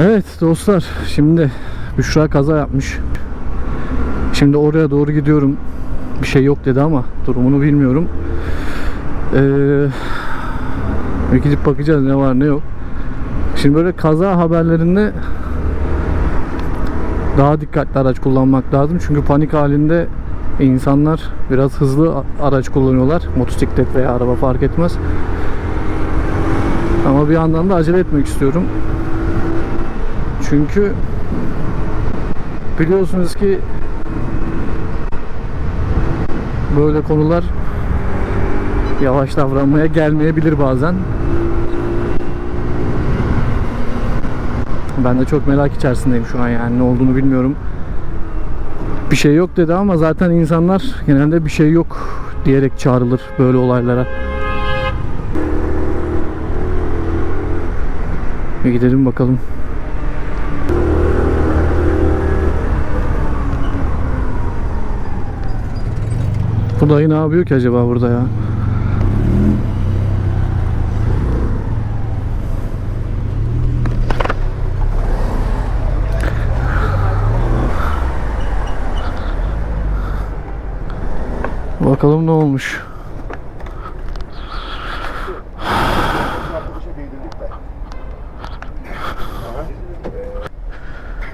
Evet dostlar şimdi Büşra kaza yapmış. Şimdi oraya doğru gidiyorum. Bir şey yok dedi ama durumunu bilmiyorum. Ee, gidip bakacağız ne var ne yok. Şimdi böyle kaza haberlerinde daha dikkatli araç kullanmak lazım. Çünkü panik halinde insanlar biraz hızlı araç kullanıyorlar. Motosiklet veya araba fark etmez. Ama bir yandan da acele etmek istiyorum. Çünkü biliyorsunuz ki böyle konular yavaş davranmaya gelmeyebilir bazen. Ben de çok merak içerisindeyim şu an yani ne olduğunu bilmiyorum. Bir şey yok dedi ama zaten insanlar genelde bir şey yok diyerek çağrılır böyle olaylara. Bir gidelim bakalım. Bu dayı ne yapıyor ki acaba burada ya? Bakalım ne olmuş.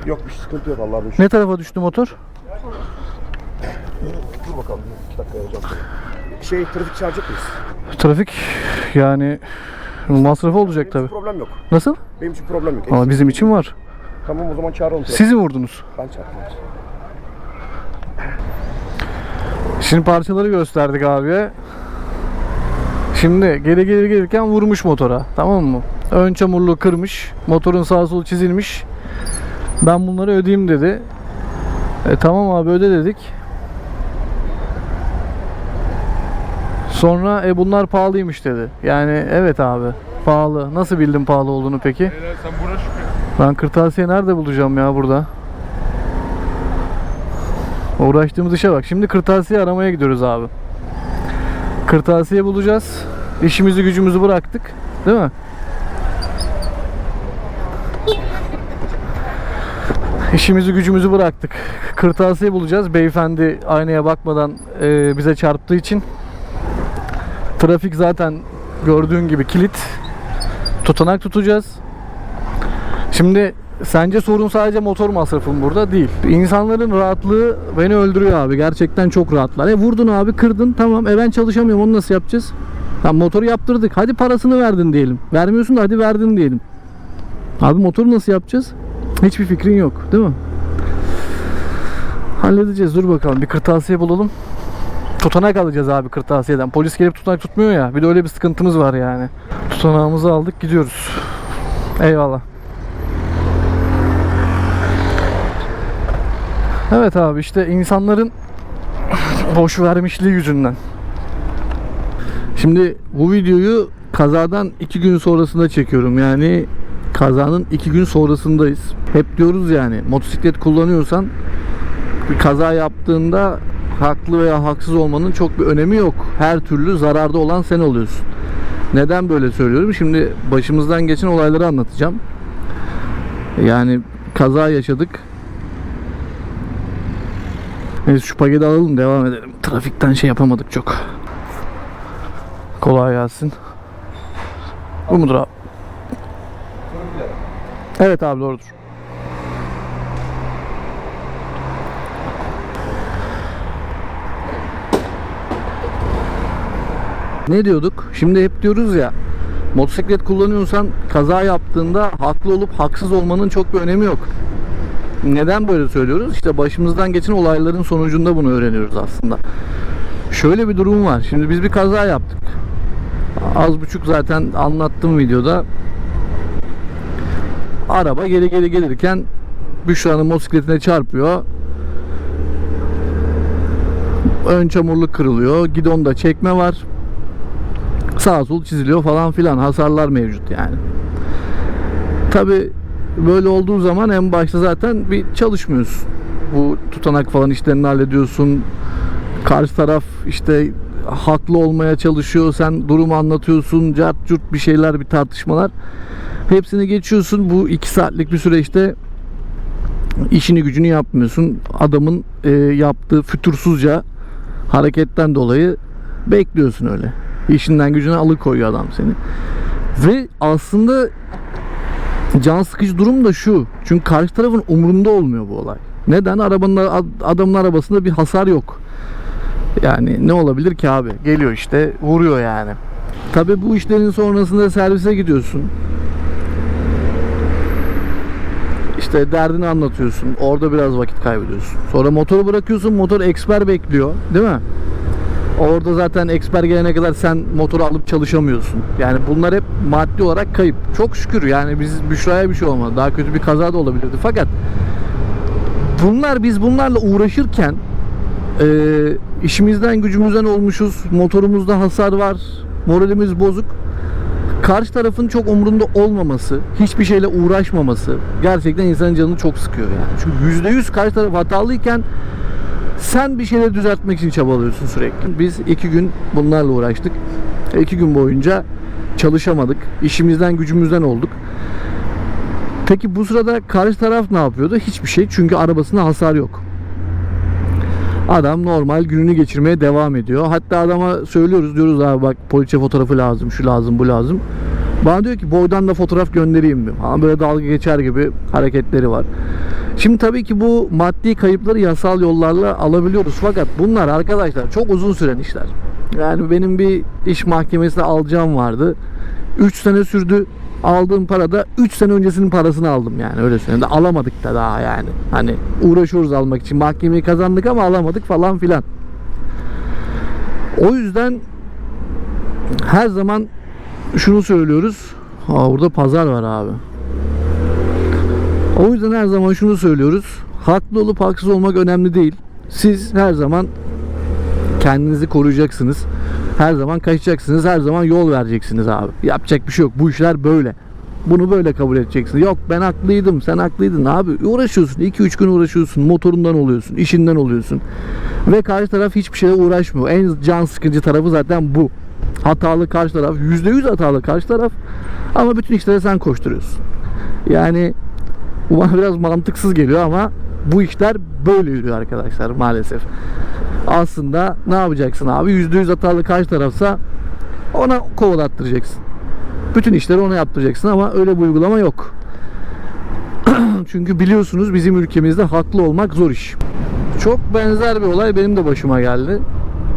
Yok bir sıkıntı yok Allah'a şükür. Ne tarafa düştü motor? Dur bakalım iki dakika yarayacağım. Şey trafik çağıracak mıyız? Trafik yani masrafı olacak tabi. Problem yok. Nasıl? Benim için problem yok. Ama bizim için var. Tamam o zaman çağıralım. trafik. Siz mi vurdunuz? Ben çağırdım. Şimdi parçaları gösterdik abiye. Şimdi geri geri gelirken vurmuş motora. Tamam mı? Ön çamurluğu kırmış. Motorun sağ solu çizilmiş. Ben bunları ödeyeyim dedi. E tamam abi öde dedik. Sonra e bunlar pahalıymış dedi. Yani evet abi pahalı. Nasıl bildin pahalı olduğunu peki? Helal sen buna şükür. Ben kırtasiye nerede bulacağım ya burada? Uğraştığımız işe bak. Şimdi kırtasiye aramaya gidiyoruz abi. Kırtasiye bulacağız. İşimizi gücümüzü bıraktık. Değil mi? İşimizi gücümüzü bıraktık. Kırtasiye bulacağız. Beyefendi aynaya bakmadan e, bize çarptığı için. Trafik zaten gördüğün gibi kilit. Tutanak tutacağız. Şimdi sence sorun sadece motor masrafım burada değil. İnsanların rahatlığı beni öldürüyor abi. Gerçekten çok rahatlar. E vurdun abi kırdın tamam. E ben çalışamıyorum onu nasıl yapacağız? Tamam motoru yaptırdık. Hadi parasını verdin diyelim. Vermiyorsun da hadi verdin diyelim. Abi motoru nasıl yapacağız? Hiçbir fikrin yok değil mi? Halledeceğiz dur bakalım bir kırtasiye bulalım. Tutanak alacağız abi kırtasiyeden. Polis gelip tutanak tutmuyor ya. Bir de öyle bir sıkıntımız var yani. Tutanağımızı aldık gidiyoruz. Eyvallah. Evet abi işte insanların boş vermişliği yüzünden. Şimdi bu videoyu kazadan iki gün sonrasında çekiyorum. Yani kazanın iki gün sonrasındayız. Hep diyoruz yani motosiklet kullanıyorsan bir kaza yaptığında haklı veya haksız olmanın çok bir önemi yok. Her türlü zararda olan sen oluyorsun. Neden böyle söylüyorum? Şimdi başımızdan geçen olayları anlatacağım. Yani kaza yaşadık. Neyse şu paketi alalım devam edelim. Trafikten şey yapamadık çok. Kolay gelsin. Bu mudur abi? Evet abi doğrudur. Ne diyorduk? Şimdi hep diyoruz ya motosiklet kullanıyorsan kaza yaptığında haklı olup haksız olmanın çok bir önemi yok. Neden böyle söylüyoruz? İşte başımızdan geçen olayların sonucunda bunu öğreniyoruz aslında. Şöyle bir durum var. Şimdi biz bir kaza yaptık. Az buçuk zaten anlattım videoda. Araba geri geri gelirken Büşra'nın motosikletine çarpıyor. Ön çamurluk kırılıyor. Gidonda çekme var. Sağ sol çiziliyor falan filan. Hasarlar mevcut yani. Tabi böyle olduğu zaman en başta zaten bir çalışmıyorsun. Bu tutanak falan işlerini hallediyorsun. Karşı taraf işte haklı olmaya çalışıyor. Sen durumu anlatıyorsun. Cart curt bir şeyler bir tartışmalar. Hepsini geçiyorsun. Bu 2 saatlik bir süreçte işini gücünü yapmıyorsun. Adamın e, yaptığı fütursuzca hareketten dolayı bekliyorsun öyle. İşinden gücüne alıkoyuyor adam seni. Ve aslında can sıkıcı durum da şu. Çünkü karşı tarafın umurunda olmuyor bu olay. Neden? Arabanın ad- adamın arabasında bir hasar yok. Yani ne olabilir ki abi? Geliyor işte vuruyor yani. Tabi bu işlerin sonrasında servise gidiyorsun. İşte derdini anlatıyorsun. Orada biraz vakit kaybediyorsun. Sonra motoru bırakıyorsun. Motor eksper bekliyor. Değil mi? Orada zaten eksper gelene kadar sen motoru alıp çalışamıyorsun. Yani bunlar hep maddi olarak kayıp. Çok şükür yani biz Büşra'ya bir şey olmadı. Daha kötü bir kaza da olabilirdi. Fakat bunlar biz bunlarla uğraşırken e, işimizden gücümüzden olmuşuz. Motorumuzda hasar var. Moralimiz bozuk. Karşı tarafın çok umurunda olmaması, hiçbir şeyle uğraşmaması gerçekten insanın canını çok sıkıyor yani. Çünkü %100 karşı taraf hatalıyken sen bir şeyleri düzeltmek için çabalıyorsun sürekli. Biz iki gün bunlarla uğraştık. İki gün boyunca çalışamadık. İşimizden gücümüzden olduk. Peki bu sırada karşı taraf ne yapıyordu? Hiçbir şey. Çünkü arabasında hasar yok. Adam normal gününü geçirmeye devam ediyor. Hatta adama söylüyoruz diyoruz abi bak poliçe fotoğrafı lazım, şu lazım, bu lazım. Bana diyor ki boydan da fotoğraf göndereyim mi? Ama böyle dalga geçer gibi hareketleri var. Şimdi tabii ki bu maddi kayıpları yasal yollarla alabiliyoruz. Fakat bunlar arkadaşlar çok uzun süren işler. Yani benim bir iş mahkemesine alacağım vardı. 3 sene sürdü. Aldığım para da 3 sene öncesinin parasını aldım yani öyle söyleyeyim. Alamadık da daha yani. Hani uğraşıyoruz almak için. Mahkemeyi kazandık ama alamadık falan filan. O yüzden her zaman şunu söylüyoruz. Aa, burada pazar var abi. O yüzden her zaman şunu söylüyoruz. Haklı olup haksız olmak önemli değil. Siz her zaman kendinizi koruyacaksınız. Her zaman kaçacaksınız. Her zaman yol vereceksiniz abi. Yapacak bir şey yok. Bu işler böyle. Bunu böyle kabul edeceksiniz. Yok ben haklıydım, sen haklıydın abi. Uğraşıyorsun. 2-3 gün uğraşıyorsun. Motorundan oluyorsun, işinden oluyorsun. Ve karşı taraf hiçbir şeye uğraşmıyor. En can sıkıcı tarafı zaten bu. Hatalı karşı taraf. %100 hatalı karşı taraf. Ama bütün işlere sen koşturuyorsun. Yani bu bana biraz mantıksız geliyor ama bu işler böyle yürüyor arkadaşlar maalesef. Aslında ne yapacaksın abi? %100 hatalı karşı tarafsa ona kovalattıracaksın. Bütün işleri ona yaptıracaksın ama öyle bir uygulama yok. Çünkü biliyorsunuz bizim ülkemizde haklı olmak zor iş. Çok benzer bir olay benim de başıma geldi.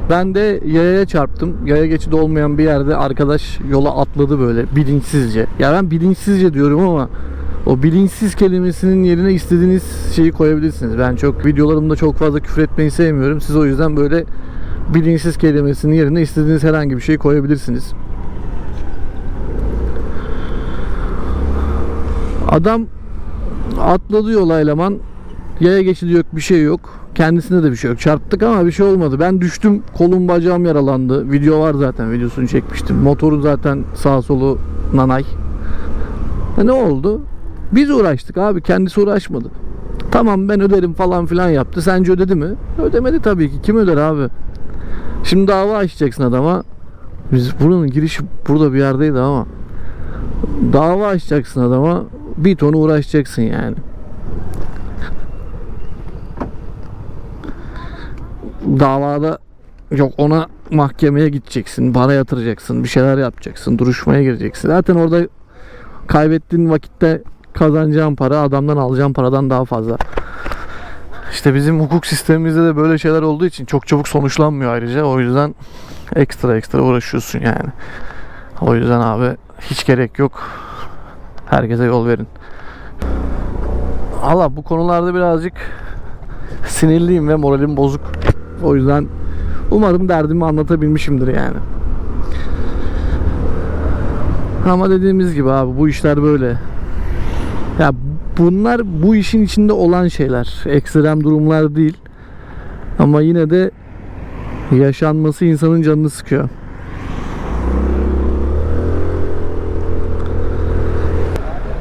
Ben de yayaya çarptım. Yaya geçidi olmayan bir yerde arkadaş yola atladı böyle bilinçsizce. Ya ben bilinçsizce diyorum ama o bilinçsiz kelimesinin yerine istediğiniz şeyi koyabilirsiniz. Ben çok videolarımda çok fazla küfür etmeyi sevmiyorum. Siz o yüzden böyle bilinçsiz kelimesinin yerine istediğiniz herhangi bir şeyi koyabilirsiniz. Adam atladı yola eleman. Yaya geçidi yok bir şey yok. Kendisinde de bir şey yok. Çarptık ama bir şey olmadı. Ben düştüm. Kolum bacağım yaralandı. Video var zaten. Videosunu çekmiştim. Motoru zaten sağ solu nanay. E ne oldu? Biz uğraştık abi. Kendisi uğraşmadı. Tamam ben öderim falan filan yaptı. Sence ödedi mi? Ödemedi tabii ki. Kim öder abi? Şimdi dava açacaksın adama. Biz buranın girişi burada bir yerdeydi ama. Dava açacaksın adama. Bir ton uğraşacaksın yani. Davada yok ona mahkemeye gideceksin, para yatıracaksın, bir şeyler yapacaksın, duruşmaya gireceksin. Zaten orada kaybettiğin vakitte kazanacağın para adamdan alacağın paradan daha fazla. İşte bizim hukuk sistemimizde de böyle şeyler olduğu için çok çabuk sonuçlanmıyor ayrıca. O yüzden ekstra ekstra uğraşıyorsun yani. O yüzden abi hiç gerek yok. Herkese yol verin. Allah bu konularda birazcık sinirliyim ve moralim bozuk. O yüzden umarım derdimi anlatabilmişimdir yani. Ama dediğimiz gibi abi bu işler böyle. Ya bunlar bu işin içinde olan şeyler. Ekstrem durumlar değil. Ama yine de yaşanması insanın canını sıkıyor.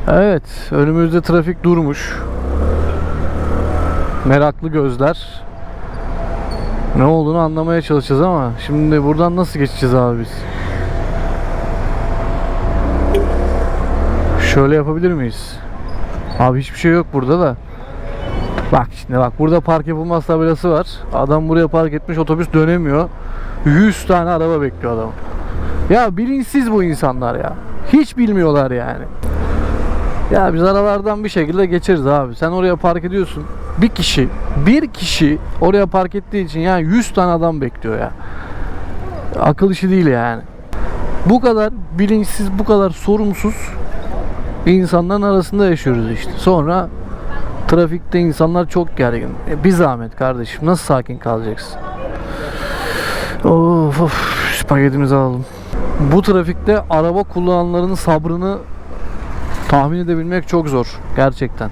Evet, önümüzde trafik durmuş. Meraklı gözler. Ne olduğunu anlamaya çalışacağız ama şimdi buradan nasıl geçeceğiz abi biz? Şöyle yapabilir miyiz? Abi hiçbir şey yok burada da. Bak şimdi bak burada park yapılmaz tabelası var. Adam buraya park etmiş otobüs dönemiyor. 100 tane araba bekliyor adam. Ya bilinçsiz bu insanlar ya. Hiç bilmiyorlar yani. Ya biz aralardan bir şekilde geçeriz abi. Sen oraya park ediyorsun. Bir kişi, bir kişi oraya park ettiği için yani 100 tane adam bekliyor ya. Akıl işi değil yani. Bu kadar bilinçsiz, bu kadar sorumsuz insanların arasında yaşıyoruz işte. Sonra trafikte insanlar çok gergin. E, bir zahmet kardeşim. Nasıl sakin kalacaksın? Of of. Spagettimizi alalım. Bu trafikte araba kullananların sabrını tahmin edebilmek çok zor. Gerçekten.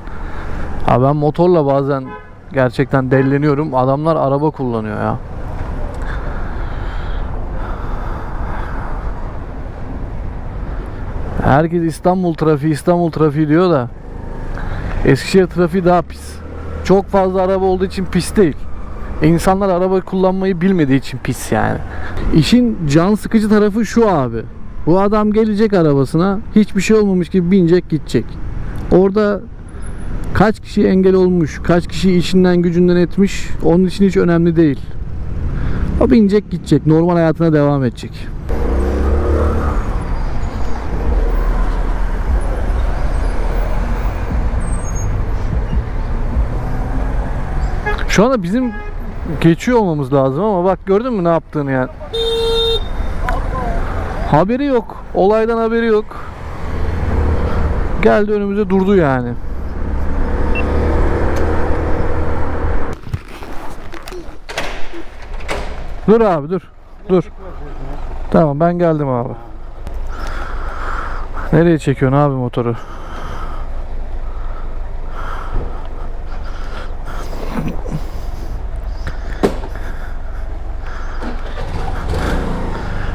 Ha ben motorla bazen gerçekten delleniyorum. Adamlar araba kullanıyor ya. Herkes İstanbul trafiği, İstanbul trafiği diyor da Eskişehir trafiği daha pis. Çok fazla araba olduğu için pis değil. İnsanlar araba kullanmayı bilmediği için pis yani. İşin can sıkıcı tarafı şu abi. Bu adam gelecek arabasına hiçbir şey olmamış gibi binecek gidecek. Orada kaç kişi engel olmuş, kaç kişi içinden gücünden etmiş onun için hiç önemli değil. O binecek gidecek, normal hayatına devam edecek. Şu anda bizim geçiyor olmamız lazım ama bak gördün mü ne yaptığını yani. Haberi yok. Olaydan haberi yok. Geldi önümüze durdu yani. Dur abi dur. Dur. Tamam ben geldim abi. Nereye çekiyorsun abi motoru?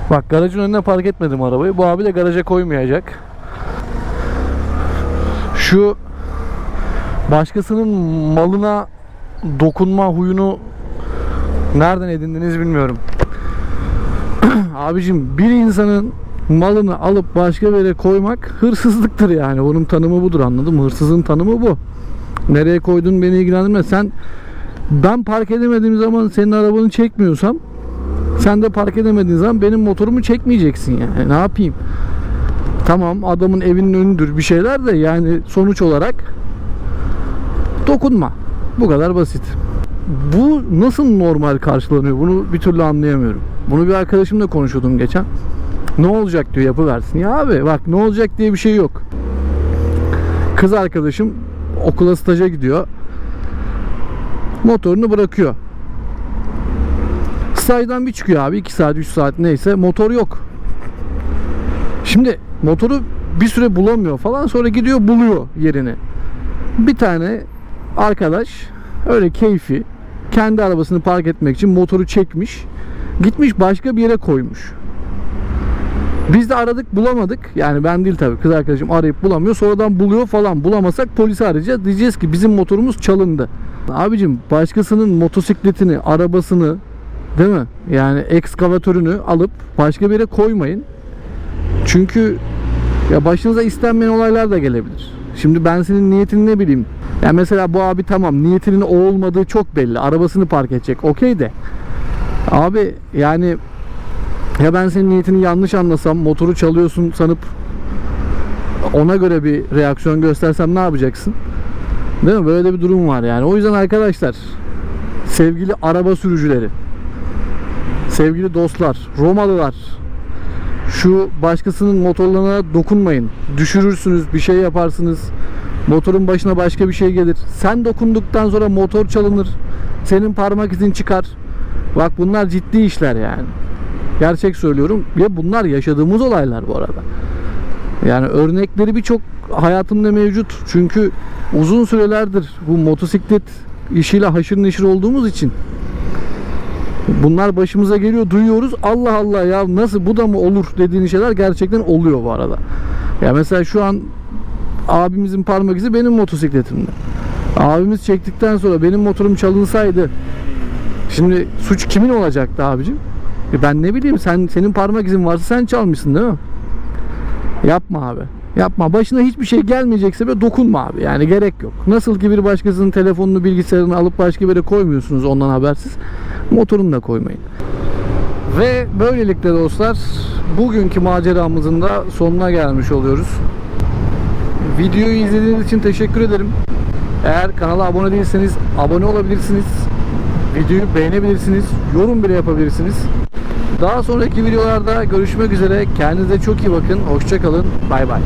Bak garajın önüne park etmedim arabayı. Bu abi de garaja koymayacak. Şu başkasının malına dokunma huyunu nereden edindiniz bilmiyorum. Abicim bir insanın malını alıp başka bir yere koymak hırsızlıktır yani. Bunun tanımı budur anladın mı? Hırsızın tanımı bu. Nereye koydun beni ilgilendirmez. Sen ben park edemediğim zaman senin arabanı çekmiyorsam sen de park edemediğin zaman benim motorumu çekmeyeceksin yani. Ne yapayım? Tamam adamın evinin önüdür bir şeyler de yani sonuç olarak dokunma. Bu kadar basit. Bu nasıl normal karşılanıyor? Bunu bir türlü anlayamıyorum. Bunu bir arkadaşımla konuşuyordum geçen. Ne olacak diyor yapıversin. Ya abi bak ne olacak diye bir şey yok. Kız arkadaşım okula staja gidiyor. Motorunu bırakıyor. Stajdan bir çıkıyor abi 2 saat 3 saat neyse motor yok. Şimdi motoru bir süre bulamıyor falan sonra gidiyor buluyor yerini. Bir tane arkadaş öyle keyfi kendi arabasını park etmek için motoru çekmiş. Gitmiş başka bir yere koymuş. Biz de aradık bulamadık. Yani ben değil tabii kız arkadaşım arayıp bulamıyor. Sonradan buluyor falan. Bulamasak polisi arayacağız. Diyeceğiz ki bizim motorumuz çalındı. Abicim başkasının motosikletini, arabasını değil mi? Yani ekskavatörünü alıp başka bir yere koymayın. Çünkü ya başınıza istenmeyen olaylar da gelebilir. Şimdi ben senin niyetini ne bileyim. Ya mesela bu abi tamam niyetinin o olmadığı çok belli. Arabasını park edecek. Okey de. Abi yani ya ben senin niyetini yanlış anlasam motoru çalıyorsun sanıp ona göre bir reaksiyon göstersem ne yapacaksın? Değil mi? Böyle de bir durum var yani. O yüzden arkadaşlar sevgili araba sürücüleri sevgili dostlar, Romalılar şu başkasının motorlarına dokunmayın. Düşürürsünüz, bir şey yaparsınız. Motorun başına başka bir şey gelir. Sen dokunduktan sonra motor çalınır. Senin parmak izin çıkar. Bak bunlar ciddi işler yani. Gerçek söylüyorum. Ve bunlar yaşadığımız olaylar bu arada. Yani örnekleri birçok hayatımda mevcut. Çünkü uzun sürelerdir bu motosiklet işiyle haşır neşir olduğumuz için Bunlar başımıza geliyor, duyuyoruz. Allah Allah ya nasıl bu da mı olur dediğin şeyler gerçekten oluyor bu arada. Ya mesela şu an abimizin parmak izi benim motosikletimde. Abimiz çektikten sonra benim motorum çalınsaydı şimdi suç kimin olacaktı abicim? E ben ne bileyim sen senin parmak izin varsa sen çalmışsın değil mi? Yapma abi. Yapma. Başına hiçbir şey gelmeyecekse böyle dokunma abi. Yani gerek yok. Nasıl ki bir başkasının telefonunu, bilgisayarını alıp başka bir yere koymuyorsunuz ondan habersiz. Motorunu da koymayın. Ve böylelikle dostlar bugünkü maceramızın da sonuna gelmiş oluyoruz. Videoyu izlediğiniz için teşekkür ederim. Eğer kanala abone değilseniz abone olabilirsiniz. Videoyu beğenebilirsiniz. Yorum bile yapabilirsiniz. Daha sonraki videolarda görüşmek üzere. Kendinize çok iyi bakın. Hoşçakalın. Bay bay.